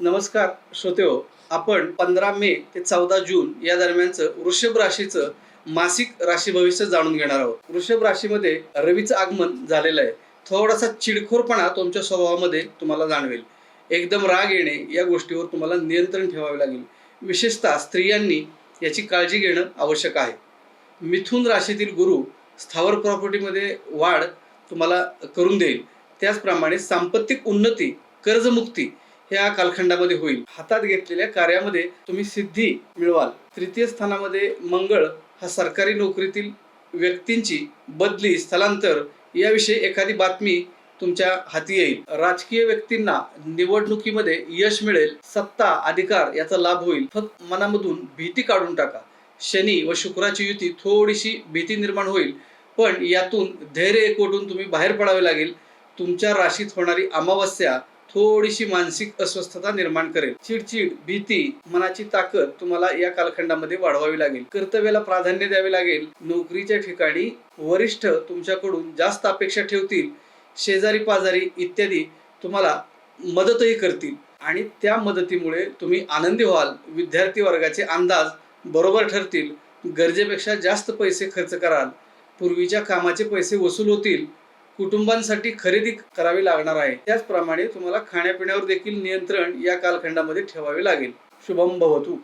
नमस्कार श्रोतेहो आपण पंधरा मे ते चौदा जून या दरम्यानचं वृषभ राशीचं मासिक राशी भविष्य जाणून घेणार आहोत. वृषभ राशीमध्ये रवीचं आगमन झालेलं आहे. थोडासा चिडखोरपणा तुमच्या स्वभावामध्ये तुम्हाला जाणवेल. एकदम राग येणे या गोष्टीवर तुम्हाला नियंत्रण ठेवावे लागेल. विशेषतः स्त्रियांनी याची काळजी घेणं आवश्यक आहे. मिथुन राशीतील गुरु स्थावर प्रॉपर्टीमध्ये वाढ तुम्हाला करून देईल. त्याचप्रमाणे सांपत्तिक उन्नती कर्जमुक्ती ह्या कालखंडामध्ये होईल. हातात घेतलेल्या कार्यामध्ये तुम्ही सिद्धी मिळवाल. तृतीय स्थानामध्ये मंगळ हा सरकारी नोकरीतील व्यक्तींची बदली स्थलांतर याविषयी एखादी बातमी तुमच्या हाती येईल. राजकीय व्यक्तींना निवडणुकीमध्ये यश मिळेल सत्ता अधिकार याचा लाभ होईल. फक्त मनामधून भीती काढून टाका. शनी व शुक्राची युती थोडीशी भीती निर्माण होईल पण यातून धैर्य एकवटून तुम्ही बाहेर पडावे लागेल. तुमच्या राशीत होणारी अमावस्या थोडीशी मानसिक अस्वस्थता निर्माण करेल. चिडचिड भीती मनाची ताकद तुम्हाला या कालखंडामध्ये वाढवावी लागेल. कर्तव्याला प्राधान्य द्यावे लागेल. नोकरीच्या ठिकाणी वरिष्ठ तुमच्याकडून जास्त अपेक्षा ठेवतील. शेजारी पाजारी इत्यादी तुम्हाला मदतही करतील. आणि त्या मदतीमुळे तुम्ही आनंदी व्हाल. विद्यार्थी वर्गाचे अंदाज बरोबर ठरतील. गरजेपेक्षा जास्त पैसे खर्च कराल. पूर्वीच्या कामाचे पैसे वसूल होतील. कुटुंबांसाठी खरेदी करावी लागणार आहे. त्याचप्रमाणे तुम्हाला खाण्यापिण्यावर देखील नियंत्रण या कालखंडामध्ये ठेवावे लागेल. शुभम भवतू.